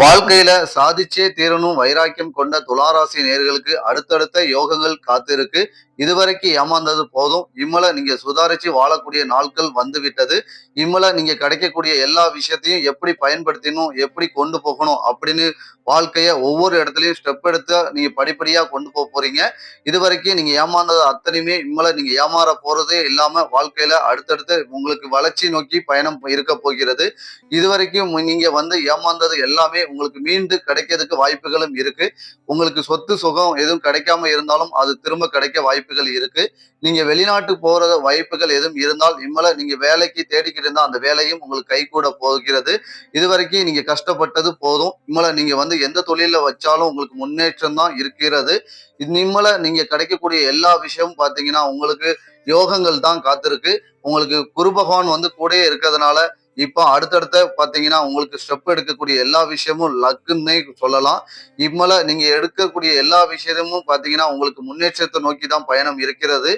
வாழ்க்கையில சாதிச்சே தீரணும் வைராக்கியம் கொண்ட துளாராசி நேர்களுக்கு அடுத்தடுத்த யோகங்கள் காத்திருக்கு. இதுவரைக்கும் ஏமாந்தது போதும். இம்மல நீங்க சுதாரிச்சு வாழக்கூடிய நாட்கள் வந்து விட்டது இம்மல நீங்க கிடைக்கக்கூடிய எல்லா விஷயத்தையும் எப்படி பயன்படுத்தணும் எப்படி கொண்டு போகணும் அப்படின்னு வாழ்க்கைய ஒவ்வொரு இடத்துலயும் ஸ்டெப் எடுத்து நீங்க படிப்படியா கொண்டு போக போறீங்க. இதுவரைக்கும் நீங்க ஏமாந்தது அத்தனையுமே இம்மல நீங்க ஏமாற போறதே இல்லாம வாழ்க்கையில அடுத்தடுத்து உங்களுக்கு வளர்ச்சி நோக்கி பயணம் இருக்க போகிறது. இதுவரைக்கும் நீங்க வந்து ஏமாந்தது எல்லாமே உங்களுக்கு மீண்டு கிடைக்கிறதுக்கு வாய்ப்புகளும் இருக்கு. உங்களுக்கு சொத்து சுகம் எதுவும் கிடைக்காம இருந்தாலும் அது திரும்ப கிடைக்க வாய்ப்புகள் இருக்கு. நீங்க வெளிநாட்டு போற வாய்ப்புகள் எதுவும் இருந்தால் இம்மல நீங்க வேலைக்கு தேடிக்கிட்டு இருந்தா அந்த வேலையும் உங்களுக்கு கை கூட போகிறது. இதுவரைக்கும் நீங்க கஷ்டப்பட்டது போதும். இம்மல நீங்க வந்து எந்த தொழில வச்சாலும் உங்களுக்கு முன்னேற்றம் தான் இருக்கிறது. இம்மல நீங்க கிடைக்கக்கூடிய எல்லா விஷயமும் பாத்தீங்கன்னா உங்களுக்கு யோகங்கள் தான் காத்திருக்கு. உங்களுக்கு குரு பகவான் வந்து கூடயே இருக்கிறதுனால இப்போ அடுத்தடுத்த பாத்தீங்கன்னா உங்களுக்கு ஸ்டெப் எடுக்கக்கூடிய எல்லா விஷயமும் லக்குன்னே சொல்லலாம். இம்மல நீங்க எடுக்கக்கூடிய எல்லா விஷயமும் பாத்தீங்கன்னா உங்களுக்கு முன்னேற்றத்தை நோக்கி தான் பயணம் இருக்கிறது.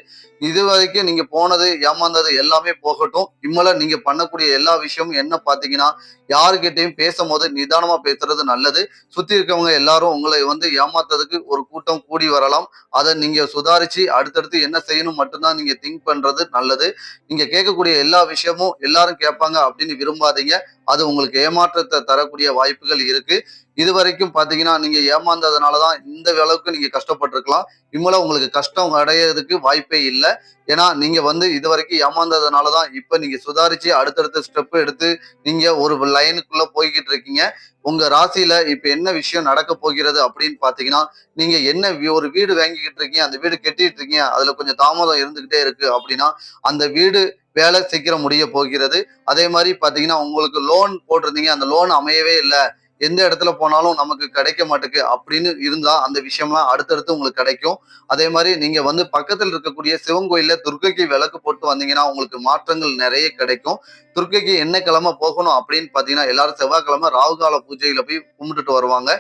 இது வரைக்கும் நீங்க போனது ஏமாந்தது எல்லாமே போகட்டும். இம்மல நீங்க பண்ணக்கூடிய எல்லா விஷயமும் என்ன பாத்தீங்கன்னா யாருக்கிட்டையும் பேசும்போது நிதானமா பேசுறது நல்லது. சுத்தி இருக்கவங்க எல்லாரும் உங்களை வந்து ஏமாத்துறதுக்கு ஒரு கூட்டம் கூடி வரலாம். அதை நீங்க சுதாரிச்சு அடுத்தடுத்து என்ன செய்யணும் மட்டும்தான் நீங்க திங்க் பண்றது நல்லது. நீங்க கேட்கக்கூடிய எல்லா விஷயமும் எல்லாரும் கேட்பாங்க அப்படின்னு விரும்பாதீங்க. அது உங்களுக்கு ஏமாற்றத்தை தரக்கூடிய வாய்ப்புகள் இருக்கு. இது வரைக்கும் பாத்தீங்கன்னா நீங்க ஏமாந்ததுனாலதான் இந்த அளவுக்கு நீங்க கஷ்டப்பட்டிருக்கலாம். இம்மல உங்களுக்கு கஷ்டம் அடையிறதுக்கு வாய்ப்பே இல்லை. ஏன்னா நீங்க வந்து இது வரைக்கும் ஏமாந்ததுனாலதான் இப்ப நீங்க சுதாரிச்சு அடுத்தடுத்த ஸ்டெப் எடுத்து நீங்க ஒரு லைனுக்குள்ள போய்கிட்டு இருக்கீங்க. உங்க ராசியில இப்ப என்ன விஷயம் நடக்க போகிறது அப்படின்னு பாத்தீங்கன்னா நீங்க என்ன வீ- ஒரு வீடு வாங்கிக்கிட்டு இருக்கீங்க அந்த வீடு கட்டிட்டு இருக்கீங்க அதுல கொஞ்சம் தாமதம் இருந்துகிட்டே இருக்கு அப்படின்னா அந்த வீடு வேலை சீக்கிரம் முடிய போகிறது. அதே மாதிரி பார்த்தீங்கன்னா உங்களுக்கு லோன் போட்டிருந்தீங்க. அந்த லோன் அமையவே இல்லை. எந்த இடத்துல போனாலும் நமக்கு கிடைக்க மாட்டேக்கு அப்படின்னு இருந்தா அந்த விஷயம்லாம் அடுத்தடுத்து உங்களுக்கு கிடைக்கும். அதே மாதிரி நீங்க வந்து பக்கத்தில் இருக்கக்கூடிய சிவன் கோயில்ல துர்க்கைக்கு விளக்கு போட்டு வந்தீங்கன்னா உங்களுக்கு மாற்றங்கள் நிறைய கிடைக்கும். துர்க்கைக்கு என்ன கிழமை போகணும் அப்படின்னு பாத்தீங்கன்னா எல்லாரும் செவ்வாய்க்கிழமை ராகுகால பூஜையில போய் கும்பிட்டுட்டு வருவாங்க.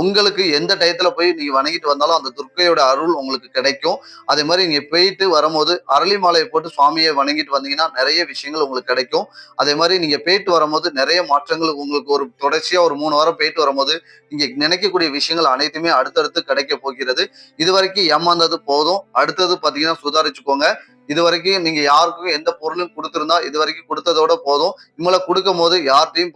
உங்களுக்கு எந்த டயத்துல போய் நீங்க வணங்கிட்டு வந்தாலும் அந்த துர்க்கையோட அருள் உங்களுக்கு கிடைக்கும். அதே மாதிரி நீங்க போயிட்டு வரும்போது அரளி மாலையை போட்டு சுவாமியை வணங்கிட்டு வந்தீங்கன்னா நிறைய விஷயங்கள் உங்களுக்கு கிடைக்கும். அதே மாதிரி நீங்க போயிட்டு வரும்போது நிறைய மாற்றங்கள் உங்களுக்கு ஒரு தொடர்ச்சியா ஒரு மூணு வாரம் போயிட்டு வரும்போது நீங்க நினைக்கக்கூடிய விஷயங்கள் அனைத்துமே அடுத்தடுத்து கிடைக்க போகிறது. இது வரைக்கும் ஏமாந்தது போதும். அடுத்தது பாத்தீங்கன்னா சுதாரிச்சுக்கோங்க. இது வரைக்கும் நீங்க யாருக்கும் எந்த பொருளும் கொடுத்திருந்தா இது வரைக்கும் கொடுத்ததோட போதும். இவங்கள கொடுக்கும் போது யார்ட்டையும்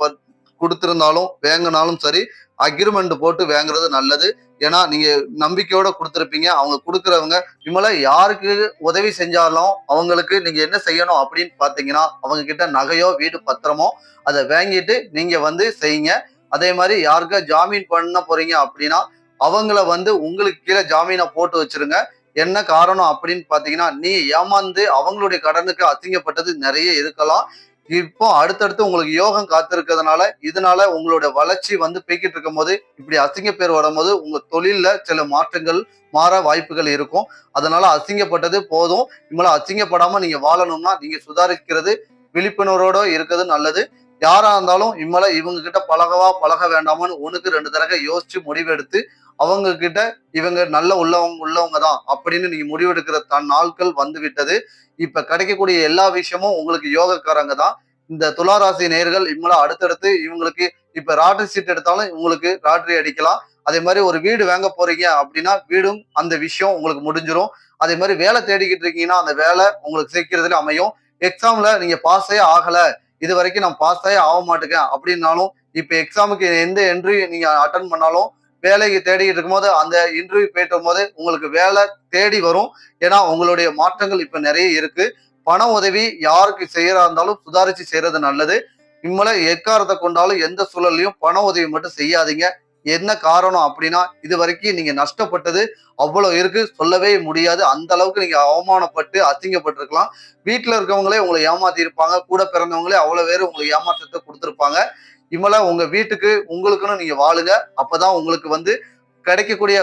கொடுத்துருந்தாலும் வேங்கினாலும் சரி அக்ரிமெண்ட் போட்டு வாங்குறது நல்லது. ஏன்னா நீங்க நம்பிக்கையோட கொடுத்துருப்பீங்க. அவங்க கொடுக்குறவங்க விமலா யாருக்கு உதவி செஞ்சாலும் அவங்களுக்கு நீங்க என்ன செய்யணும் அப்படின்னு பாத்தீங்கன்னா அவங்க கிட்ட நகையோ வீடு பத்திரமோ அதை வாங்கிட்டு நீங்க வந்து செய்யுங்க. அதே மாதிரி யாருக்கா ஜாமீன் பண்ண போறீங்க அப்படின்னா அவங்கள வந்து உங்களுக்கு கீழே ஜாமீனை போட்டு வச்சிருங்க. என்ன காரணம் அப்படின்னு பாத்தீங்கன்னா நீ ஏமாந்து அவங்களுடைய கடனுக்கு அசிங்கப்பட்டது நிறைய இருக்கலாம். இப்போ அடுத்தடுத்து உங்களுக்கு யோகம் காத்திருக்கிறதுனால இதனால உங்களோட வளர்ச்சி வந்து போய்கிட்டு இருக்கும் போது இப்படி அசிங்க பேர் வரும்போது உங்க தொழில்ல சில மாற்றங்கள் மாற வாய்ப்புகள் இருக்கும். அதனால அசிங்கப்பட்டது போதும். இவ்வளவு அசிங்கப்படாம நீங்க வாழணும்னா நீங்க சுதாரிக்கிறது விழிப்புணர்வோட இருக்கிறது நல்லது. யாரா இருந்தாலும் இம்மல இவங்க கிட்ட பழகவா பழக வேண்டாமான்னு ஒண்ணுக்கு ரெண்டு தடவை யோசிச்சு முடிவெடுத்து அவங்க கிட்ட இவங்க நல்ல உள்ளவங்க உள்ளவங்க தான் அப்படின்னு நீங்க முடிவெடுக்கிற தன் நாட்கள் வந்து விட்டது இப்ப கிடைக்கக்கூடிய எல்லா விஷயமும் உங்களுக்கு யோகக்காரங்க தான் இந்த துளாராசி நேர்கள் இம்மல அடுத்தடுத்து இவங்களுக்கு இப்ப ராட்ரி சீட் எடுத்தாலும் உங்களுக்கு ராட்ரி அடிக்கலாம். அதே மாதிரி ஒரு வீடு வாங்க போறீங்க அப்படின்னா வீடும் அந்த விஷயம் உங்களுக்கு முடிஞ்சிடும் அதே மாதிரி வேலை தேடிக்கிட்டு இருக்கீங்கன்னா அந்த வேலை உங்களுக்கு சீக்கிரத்துல அமையும். எக்ஸாம்ல நீங்க பாஸே ஆகலை. இது வரைக்கும் நான் பாஸே ஆக மாட்டேங்க. அப்படின்னாலும் இப்ப எக்ஸாமுக்கு எந்த இன்டர்வியூ நீங்க அட்டன் பண்ணாலும் வேலைக்கு தேடிக்கிட்டு இருக்கும்போது அந்த இன்டர்வியூ போயிட்டு போது உங்களுக்கு வேலை தேடி வரும். ஏன்னா உங்களுடைய மாற்றங்கள் இப்ப நிறைய இருக்கு. பண உதவி யாருக்கு செய்யறா இருந்தாலும் சுதாரிச்சு செய்யறது நல்லது. இம்மலை எக்காரத்தை கொண்டாலும் எந்த சூழல்லையும் பண உதவி மட்டும் செய்யாதீங்க. என்ன காரணம் அப்படின்னா இது வரைக்கும் நீங்க நஷ்டப்பட்டது அவ்வளவு இருக்கு சொல்லவே முடியாது. அந்த அளவுக்கு நீங்க அவமானப்பட்டு அசிங்கப்பட்டிருக்கலாம். வீட்டுல இருக்கவங்களே உங்களை ஏமாத்தி இருப்பாங்க கூட பிறந்தவங்களே அவ்வளவு பேர் உங்களுக்கு ஏமாற்றத்தை கொடுத்துருப்பாங்க. இம்மல உங்க வீட்டுக்கு உங்களுக்குன்னு நீங்க வாழுங்க. அப்பதான் உங்களுக்கு வந்து கிடைக்கக்கூடிய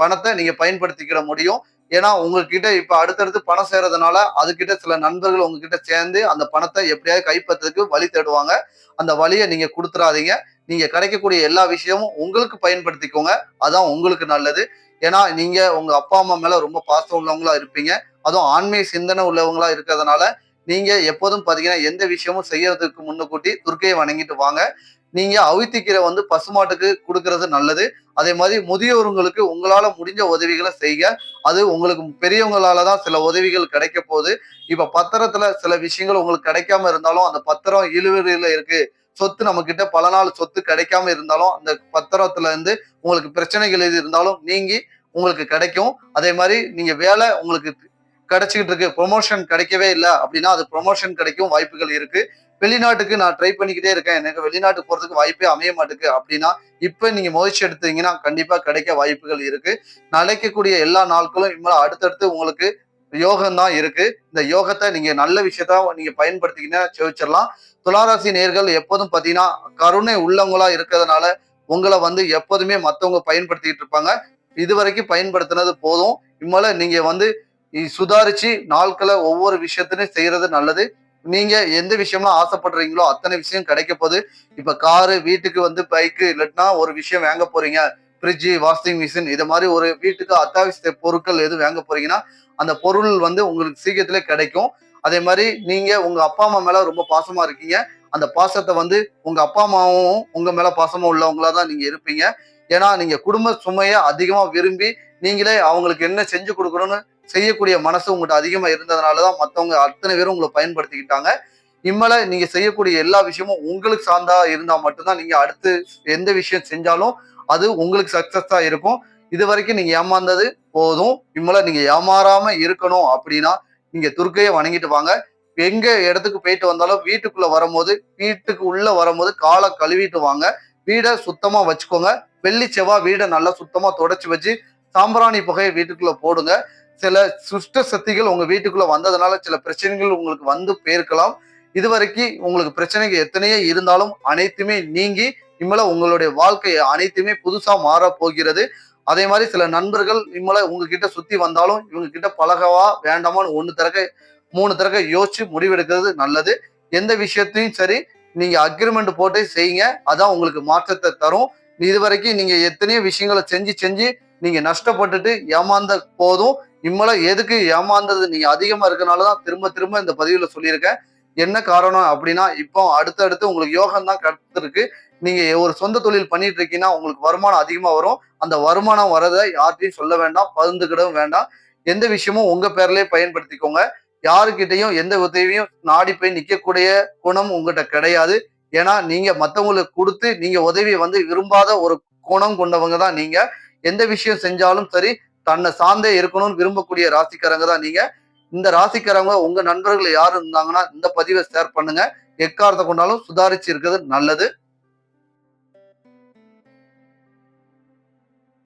பணத்தை நீங்க பயன்படுத்திக்கிட முடியும். ஏன்னா உங்ககிட்ட இப்ப அடுத்தடுத்து பணம் சேர்றதுனால அதுகிட்ட சில நண்பர்கள் உங்ககிட்ட சேர்ந்து அந்த பணத்தை எப்படியாவது கைப்பற்றதுக்கு வழி தேடுவாங்க. அந்த வழியை நீங்க கொடுத்துறாதீங்க. நீங்க கிடைக்கக்கூடிய எல்லா விஷயமும் உங்களுக்கு பயன்படுத்திக்கோங்க. அதான் உங்களுக்கு நல்லது. ஏன்னா நீங்க உங்க அப்பா அம்மா மேல ரொம்ப பாசம் உள்ளவங்களா இருப்பீங்க. அதுவும் ஆன்மீக சிந்தனை உள்ளவங்களா இருக்கிறதுனால நீங்க எப்போதும் பாத்தீங்கன்னா எந்த விஷயமும் செய்யறதுக்கு முன்னுக்கூட்டி துர்க்கையை வணங்கிட்டு வாங்க. நீங்க அவித்திக்கீரை வந்து பசுமாட்டுக்கு கொடுக்கறது நல்லது. அதே மாதிரி முதியோருங்களுக்கு உங்களால முடிஞ்ச உதவிகளை செய்ய அது உங்களுக்கு பெரியவங்களால தான் சில உதவிகள் கிடைக்க போகுது. இப்ப பத்திரத்துல சில விஷயங்கள் உங்களுக்கு கிடைக்காம இருந்தாலும் அந்த பத்திரம் இழுவரியில இருக்கு. சொத்து நம்ம கிட்ட பல நாள் சொத்து கிடைக்காம இருந்தாலும் அந்த பத்திரத்துல இருந்து உங்களுக்கு பிரச்சனைகள் எது இருந்தாலும் நீங்கி உங்களுக்கு கிடைக்கும். அதே மாதிரி நீங்க வேலை உங்களுக்கு கிடைச்சிக்கிட்டு இருக்கு. ப்ரொமோஷன் கிடைக்கவே இல்லை அப்படின்னா அது ப்ரொமோஷன் கிடைக்கும் வாய்ப்புகள் இருக்கு. வெளிநாட்டுக்கு நான் ட்ரை பண்ணிக்கிட்டே இருக்கேன். எனக்கு வெளிநாட்டுக்கு போறதுக்கு வாய்ப்பே அமைய மாட்டேக்கு அப்படின்னா இப்ப நீங்க முயற்சி எடுத்தீங்கன்னா கண்டிப்பா கிடைக்க வாய்ப்புகள் இருக்கு. நிலைக்கக்கூடிய எல்லா நாட்களும் இம்ம அடுத்தடுத்து உங்களுக்கு யோகம் தான் இருக்கு. இந்த யோகத்தை நீங்க நல்ல விஷயத்த நீங்க பயன்படுத்திக்கினா செவிச்சிடலாம் துளாராசி நேர்கள் எப்போதும் பார்த்தீங்கன்னா கருணை உள்ளவங்களா இருக்கிறதுனால உங்களை வந்து எப்போதுமே மற்றவங்க பயன்படுத்திக்கிட்டு இருப்பாங்க. இது வரைக்கும் பயன்படுத்தினது போதும். இம்மால நீங்க வந்து சுதாரிச்சு நாட்களை ஒவ்வொரு விஷயத்திலையும் செய்யறது நல்லது. நீங்க எந்த விஷயம்லாம் ஆசைப்படுறீங்களோ அத்தனை விஷயம் கிடைக்க போகுது. இப்ப காரு வீட்டுக்கு வந்து பைக்கு இல்லட்டினா ஒரு விஷயம் வாங்க போறீங்க. ஃப்ரிட்ஜு வாஷிங் மிஷின் இது மாதிரி ஒரு வீட்டுக்கு அத்தியாவசிய பொருட்கள் எதுவும் வாங்க போறீங்கன்னா அந்த பொருள் வந்து உங்களுக்கு சீக்கிரத்திலே கிடைக்கும். அதே மாதிரி நீங்க உங்க அப்பா அம்மா மேல ரொம்ப பாசமா இருக்கீங்க. அந்த பாசத்தை வந்து உங்க அப்பா அம்மாவும் உங்க மேல பாசமா உள்ளவங்களா தான் நீங்க இருப்பீங்க. ஏன்னா நீங்க குடும்ப சுமையை அதிகமா விரும்பி நீங்களே அவங்களுக்கு என்ன செஞ்சு கொடுக்கணும்னு செய்யக்கூடிய மனசு உங்கள்கிட்ட அதிகமா இருந்ததுனாலதான் மத்தவங்க அத்தனை பேரும் உங்களை பயன்படுத்திக்கிட்டாங்க. இம்மல நீங்க செய்யக்கூடிய எல்லா விஷயமும் உங்களுக்கு சார்ந்தா இருந்தா மட்டும்தான் நீங்க அடுத்து எந்த விஷயம் செஞ்சாலும் அது உங்களுக்கு சக்சஸா இருக்கும். இது வரைக்கும் நீங்க ஏமாந்தது போதும். இம்மல நீங்க ஏமாறாம இருக்கணும் அப்படின்னா நீங்க துர்க்கையை வணங்கிட்டு வாங்க. எங்க இடத்துக்கு போயிட்டு வந்தாலும் வீட்டுக்குள்ள வரும்போது வீட்டுக்கு உள்ள வரும்போது காலை கழுவிட்டு வாங்க. வீடை சுத்தமா வச்சுக்கோங்க. வெள்ளி செவ்வாய் வீடை நல்லா சுத்தமா தொடச்சி வச்சு சாம்பிராணி புகையை வீட்டுக்குள்ள போடுங்க. சில சுஷ்ட சக்திகள் உங்க வீட்டுக்குள்ள வந்ததுனால சில பிரச்சனைகள் உங்களுக்கு வந்து போயிருக்கலாம். இது வரைக்கும் உங்களுக்கு பிரச்சனைகள் எத்தனையோ இருந்தாலும் அனைத்துமே நீங்கி இம்மல உங்களுடைய வாழ்க்கை அனைத்துமே புதுசா மாற போகிறது அதே மாதிரி சில நண்பர்கள் இம்மலை உங்ககிட்ட சுத்தி வந்தாலும் இவங்க கிட்ட பழகவா வேண்டாமான்னு ஒண்ணு திறக்க மூணு திறக்க யோசிச்சு முடிவெடுக்கிறது நல்லது. எந்த விஷயத்தையும் சரி நீங்க அக்ரிமெண்ட் போட்டு செய்யுங்க. அதான் உங்களுக்கு மாற்றத்தை தரும். இது வரைக்கும் நீங்க எத்தனையோ விஷயங்களை செஞ்சு செஞ்சு நீங்க நஷ்டப்பட்டுட்டு ஏமாந்த போதும் இம்மலை எதுக்கு ஏமாந்தது? நீங்க அதிகமா இருக்கனாலதான் திரும்ப திரும்ப இந்த பதிவுல சொல்லியிருக்கேன். என்ன காரணம் அப்படின்னா இப்போ அடுத்தடுத்து உங்களுக்கு யோகம் தான் கற்றுருக்கு நீங்க ஒரு சொந்த தொழில் பண்ணிட்டு இருக்கீங்கன்னா உங்களுக்கு வருமானம் அதிகமா வரும். அந்த வருமானம் வரதை யார்கிட்டையும் சொல்ல வேண்டாம் பகிர்ந்துக்கிடவும் வேண்டாம். எந்த விஷயமும் உங்க பேர்லயே பயன்படுத்திக்கோங்க. யாருக்கிட்டையும் எந்த உதவியும் நாடி போய் நிற்கக்கூடிய குணம் உங்ககிட்ட கிடையாது. ஏன்னா நீங்க மற்றவங்களுக்கு கொடுத்து நீங்க உதவியை வந்து விரும்பாத ஒரு குணம் கொண்டவங்க தான் நீங்க. எந்த விஷயம் செஞ்சாலும் சரி தன்னை சார்ந்தே இருக்கணும்னு விரும்பக்கூடிய ராசிக்காரங்க தான் நீங்க. இந்த ராசிக்காரங்க உங்க நண்பர்கள் யார் இருந்தாங்கன்னா இந்த பதிவை ஷேர் பண்ணுங்க. எக்காரத்தை கொண்டாலும் சுதாரிச்சு இருக்கிறது நல்லது.